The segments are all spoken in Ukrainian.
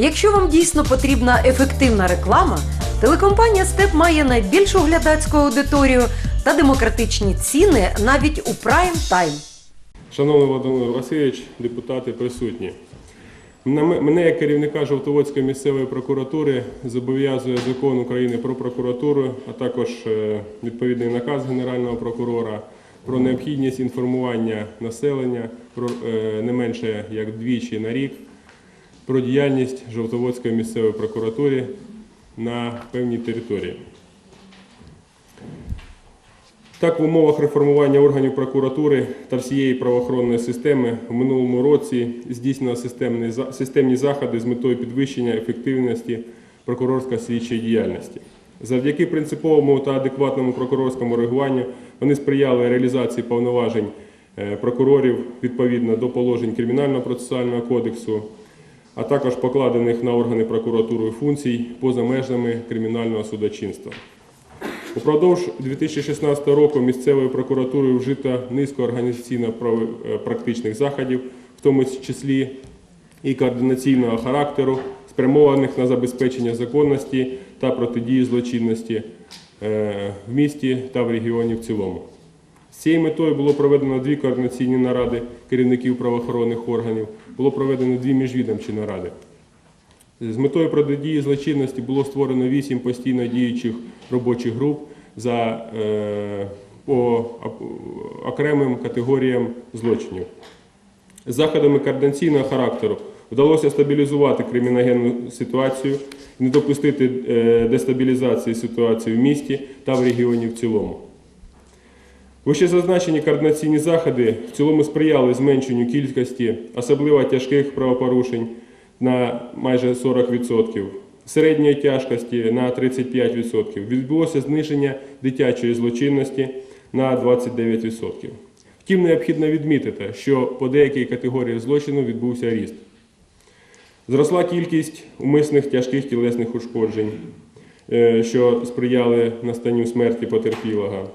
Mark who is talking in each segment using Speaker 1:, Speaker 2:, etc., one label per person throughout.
Speaker 1: Якщо вам дійсно потрібна ефективна реклама, телекомпанія Степ має найбільшу глядацьку аудиторію та демократичні ціни навіть у прайм тайм.
Speaker 2: Шановний Володимир Васильович, депутати присутні. Мене як керівника Жовтоводської місцевої прокуратури зобов'язує закон України про прокуратуру, а також е, відповідний наказ Генерального прокурора про необхідність інформування населення про е, не менше як двічі на рік про діяльність Жовтоводської місцевої прокуратури на певній території. Так, в умовах реформування органів прокуратури та всієї правоохоронної системи в минулому році здійснено системні, заходи з метою підвищення ефективності прокурорсько-слідчої діяльності. Завдяки принциповому та адекватному прокурорському реагуванню вони сприяли реалізації повноважень е, прокурорів відповідно до положень Кримінального процесуального кодексу, а також покладених на органи прокуратури функцій поза межами кримінального судочинства. Упродовж 2016 року місцевою прокуратурою вжито низку організаційно-практичних заходів, в тому числі і координаційного характеру, спрямованих на забезпечення законності та протидії злочинності е, в місті та в регіоні в цілому. З цією метою було проведено дві координаційні наради керівників правоохоронних органів, було проведено дві міжвідомчі наради. З метою протидії злочинності було створено вісім постійно діючих робочих груп за е, по окремим категоріям злочинів. З заходами координаційного характеру вдалося стабілізувати криміногенну ситуацію, не допустити е, дестабілізації ситуації в місті та в регіоні в цілому. Вищезазначені координаційні заходи в цілому сприяли зменшенню кількості особливо тяжких правопорушень на майже 40%, середньої тяжкості на 35%. Відбулося зниження дитячої злочинності на 29%. Втім, необхідно відмітити, що по деякій категорії злочину відбувся ріст. Зросла кількість умисних тяжких тілесних ушкоджень, е, що сприяли настанню смерті потерпілого.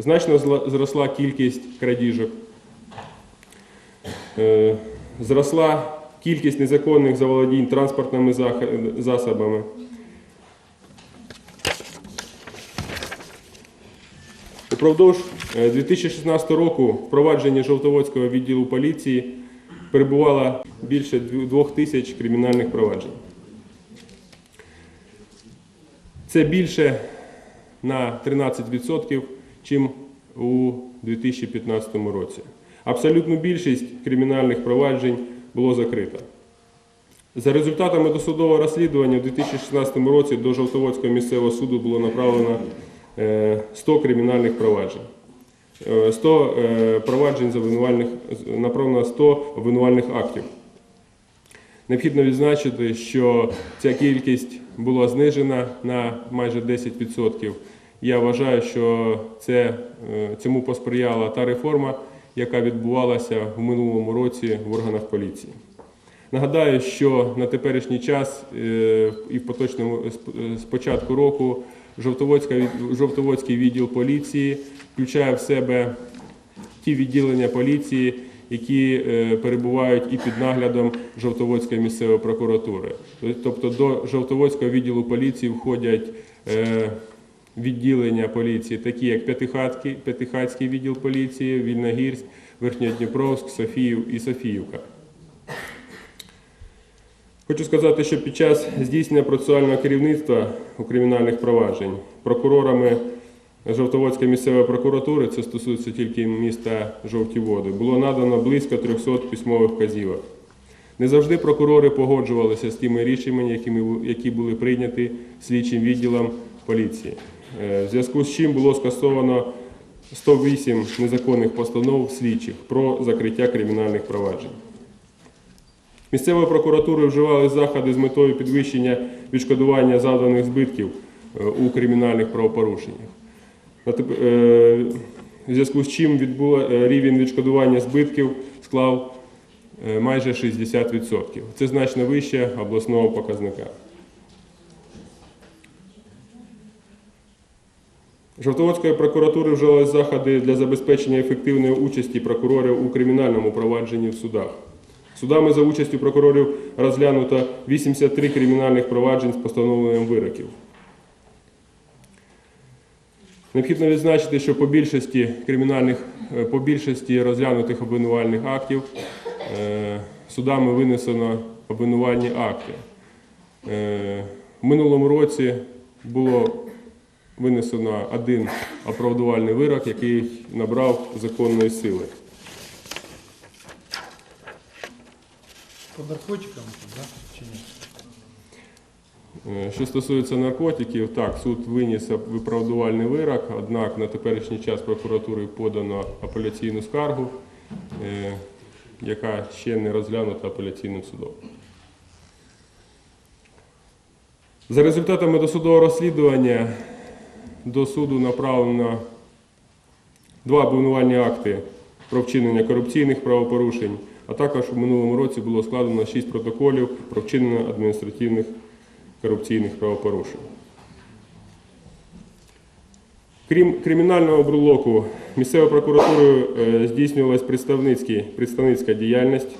Speaker 2: Значно зросла кількість крадіжок. Е, Зросла кількість незаконних заволодінь транспортними засобами. Упродовж е, 2016 року в провадженні Жовтоводського відділу поліції перебувало більше двох тисяч кримінальних проваджень. Це більше на 13%, чим у 2015 році. Абсолютну більшість кримінальних проваджень було закрито. За результатами досудового розслідування у 2016 році до Жовтоводського місцевого суду було направлено е, 100 кримінальних проваджень. Е, 100 е, проваджень за направлено 100 обвинувальних актів. Необхідно відзначити, що ця кількість була знижена на майже 10%. Я вважаю, що це, е, цьому посприяла та реформа, яка відбувалася в минулому році в органах поліції. Нагадаю, що на теперішній час е, і в поточному з- з початку року Жовтоводський відділ поліції включає в себе ті відділення поліції, які е, перебувають і під наглядом Жовтоводської місцевої прокуратури. Тобто до Жовтоводського відділу поліції входять е, відділення поліції, такі як П'ятихатський, П'ятихатський відділ поліції, Вільногірськ, Верхньодніпровськ, Софіїв і Софіївка. Хочу сказати, що під час здійснення процесуального керівництва у кримінальних проваджень прокурорами Жовтоводської місцевої прокуратури, це стосується тільки міста Жовті Води, було надано близько 300 письмових вказівок. Не завжди прокурори погоджувалися з тими рішеннями, які були прийняті слідчим відділом поліції. Е, В зв'язку з чим було скасовано 108 незаконних постанов слідчих про закриття кримінальних проваджень. Місцевою прокуратурою вживали заходи з метою підвищення відшкодування завданих збитків е, у кримінальних правопорушеннях. Е, В зв'язку з чим відбуло, е, рівень відшкодування збитків склав майже 60%. Це значно вище обласного показника. Жовтоводської прокуратури вжили заходи для забезпечення ефективної участі прокурорів у кримінальному провадженні в судах. Судами за участю прокурорів розглянуто 83 кримінальних проваджень з постановленням вироків. Необхідно відзначити, що по більшості кримінальних, е, по більшості розглянутих обвинувальних актів е, судами винесено обвинувальні акти. Е, В минулому році було винесено один оправдувальний вирок, який набрав законної сили.
Speaker 3: По наркотикам, да? Чи ні?
Speaker 2: Е, Що стосується наркотиків, так, суд виніс виправдувальний вирок, однак на теперішній час прокуратурою подано апеляційну скаргу, е, яка ще не розглянута апеляційним судом. За результатами досудового розслідування до суду направлено два обвинувальні акти про вчинення корупційних правопорушень, а також у минулому році було складено шість протоколів про вчинення адміністративних корупційних правопорушень. Крім кримінального брулоку, місцевою прокуратурою е, здійснювалась представницькі- представницька діяльність.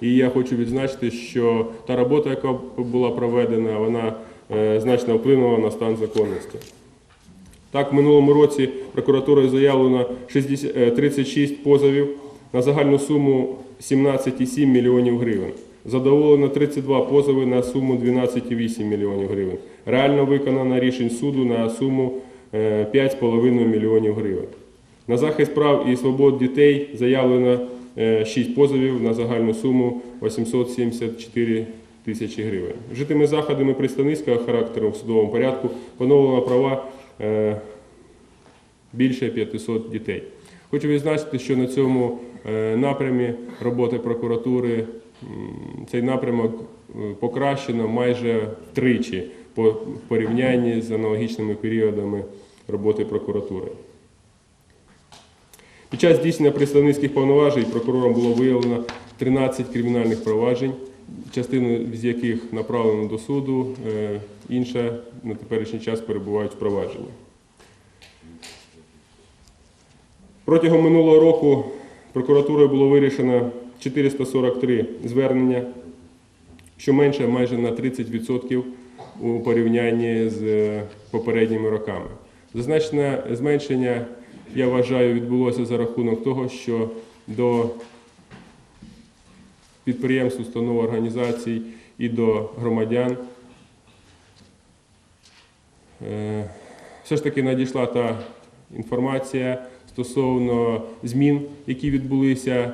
Speaker 2: І я хочу відзначити, що та робота, яка була проведена, вона значно вплинула на стан законності. Так, в минулому році прокуратурою заявлено 60 е, 36 позовів на загальну суму 17,7 мільйонів гривень. Задоволено 32 позови на суму 12,8 мільйонів гривень. Реально виконано рішень суду на суму е, 5,5 мільйонів гривень. На захист прав і свобод дітей заявлено 6 позовів на загальну суму 874 тисячі гривень. Житими заходами представницького характеру в судовому порядку поновлено права е, більше 500 дітей. Хочу відзначити, що на цьому е, напрямі роботи прокуратури цей напрямок е, покращено майже втричі по порівнянні з аналогічними періодами роботи прокуратури. Під час здійснення представницьких повноважень прокурором було виявлено 13 кримінальних проваджень, частину з яких направлено до суду, е, інша на теперішній час перебувають в провадженні. Протягом минулого року прокуратурою було вирішено 443 звернення, що менше майже на 30% у порівнянні з е, попередніми роками. Зазначене зменшення, я вважаю, відбулося за рахунок того, що до підприємств, установ, організацій і до громадян е, все ж таки надійшла та інформація стосовно змін, які відбулися е,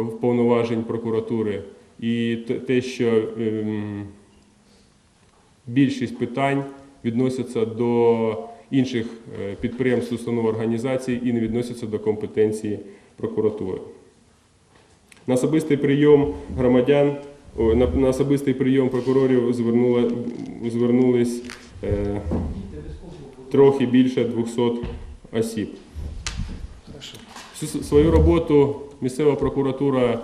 Speaker 2: в повноважень прокуратури, і те- що ем, більшість питань відносяться до інших е, підприємств, установ організацій і не відносяться до компетенції прокуратури. На особистий прийом громадян, на, особистий прийом прокурорів звернула, звернулись е, трохи більше 200 осіб. Свою роботу місцева прокуратура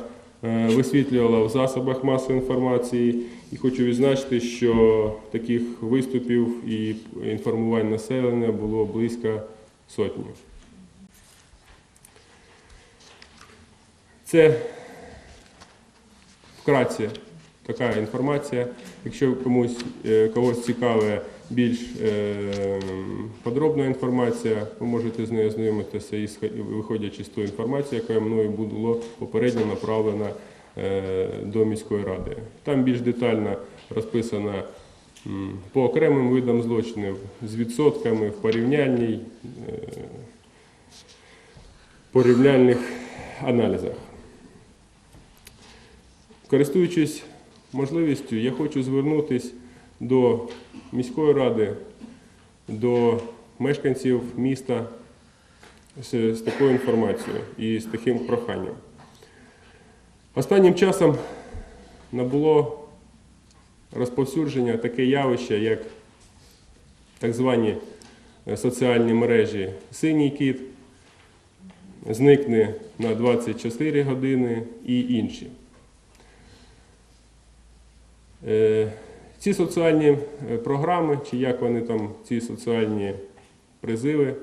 Speaker 2: е, висвітлювала в засобах масової інформації. І хочу відзначити, що таких виступів і інформувань населення було близько сотні. Це вкратце така інформація. Якщо комусь е, когось цікаве більш е, подробна інформація, ви можете з нею ознайомитися і виходячи з тої інформації, яка мною було попередньо направлена е, до міської ради. Там більш детально розписано м, по окремим видам злочинів з відсотками в порівняльній порівняльних аналізах. Користуючись можливістю, я хочу звернутися до міської ради, до мешканців міста з, з такою інформацією і з таким проханням. Останнім часом набуло розповсюдження таке явище, як так звані е, соціальні мережі Синій кіт, зникне на 24 години і інші. Е, Ці соціальні е, програми, чи як вони там, ці соціальні призиви,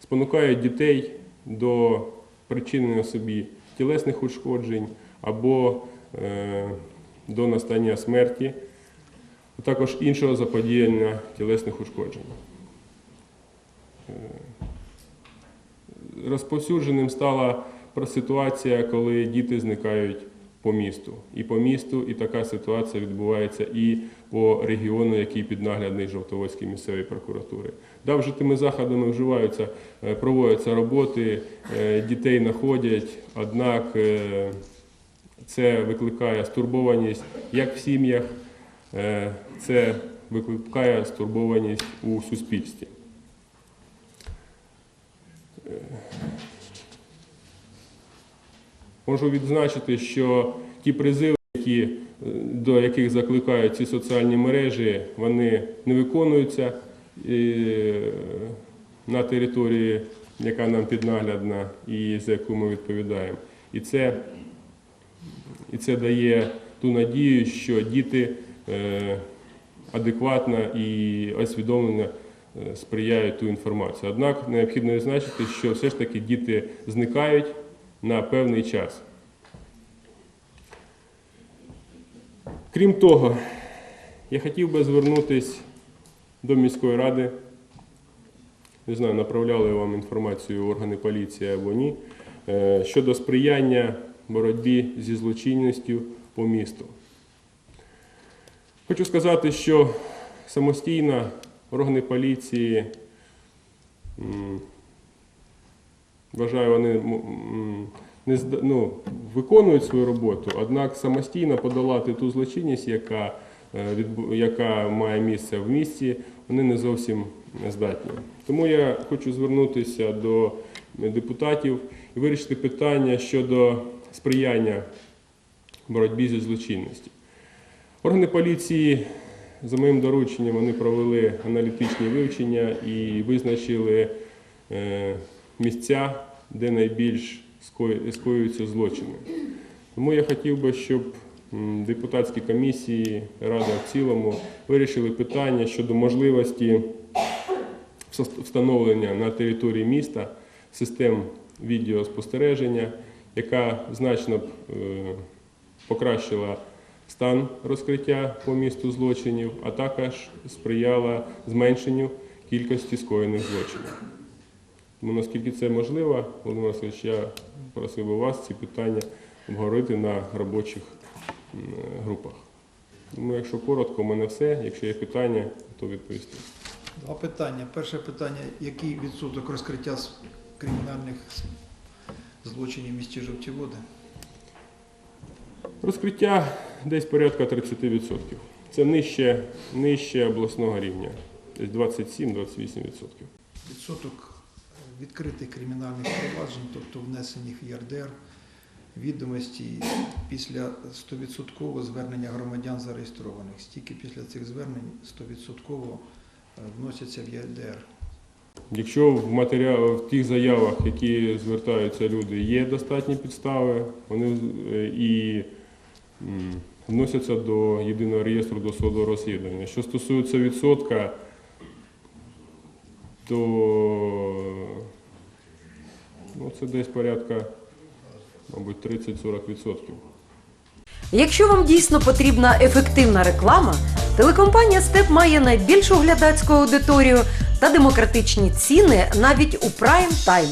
Speaker 2: спонукають дітей до причинення собі тілесних ушкоджень, або е, до настання смерті, а також іншого заподіяння тілесних ушкоджень. Розповсюдженим стала ситуація, коли діти зникають по місту. І по місту, і така ситуація відбувається і по регіону, який піднаглядний Жовтоводській місцевої прокуратури. Да, вже тими заходами вживаються, е, проводяться роботи, е, дітей знаходять, однак е, це викликає стурбованість як в сім'ях, це викликає стурбованість у суспільстві. Можу відзначити, що ті призиви, які, е, до яких закликають ці соціальні мережі, вони не виконуються е, на території, яка нам піднаглядна і за яку ми відповідаємо. І це, і це дає ту надію, що діти е, адекватно і освідомлено сприяють ту інформацію. Однак необхідно відзначити, що все ж таки діти зникають на певний час. Крім того, я хотів би звернутися до міської ради. Не знаю, направляли вам інформацію органи поліції або ні, е, щодо сприяння боротьбі зі злочинністю по місту. Хочу сказати, що самостійно органи поліції Вважаю, вони не ну, виконують свою роботу, однак самостійно подолати ту злочинність, яка, е, яка має місце в місті, вони не зовсім здатні. Тому я хочу звернутися до депутатів і вирішити питання щодо сприяння боротьбі зі злочинністю. Органи поліції, за моїм дорученням, вони провели аналітичні вивчення і визначили е, місця, де найбільш скоюються злочини. Тому я хотів би, щоб депутатські комісії, рада в цілому вирішили питання щодо можливості встановлення на території міста систем відеоспостереження, яка значно б е, покращила стан розкриття по місту злочинів, а також сприяла зменшенню кількості скоєних злочинів. Тому наскільки це можливо, Володимир Васильович, я просив би вас ці питання обговорити на робочих групах. Тому, якщо коротко, у мене все. Якщо є питання, то відповісти.
Speaker 3: Два питання. Перше питання, який відсоток розкриття кримінальних злочинів в місті Жовті Води?
Speaker 2: Розкриття десь порядка 30%. Це нижче, нижче обласного рівня, десь 27-28%.
Speaker 3: Відсоток відкритих кримінальних проваджень, тобто внесених в ЄРДР, відомості після 100% звернення громадян зареєстрованих. Стільки після цих звернень 100% вносяться в ЄРДР.
Speaker 2: Якщо в матеріал, в тих заявах, які звертаються люди, є достатні підстави, вони е, і вносяться до єдиного реєстру досудового розслідування. Що стосується відсотка, то ну, це десь порядка, мабуть, 30-40%.
Speaker 1: Якщо вам дійсно потрібна ефективна реклама, телекомпанія Степ має найбільшу глядацьку аудиторію та демократичні ціни навіть у прайм тайм.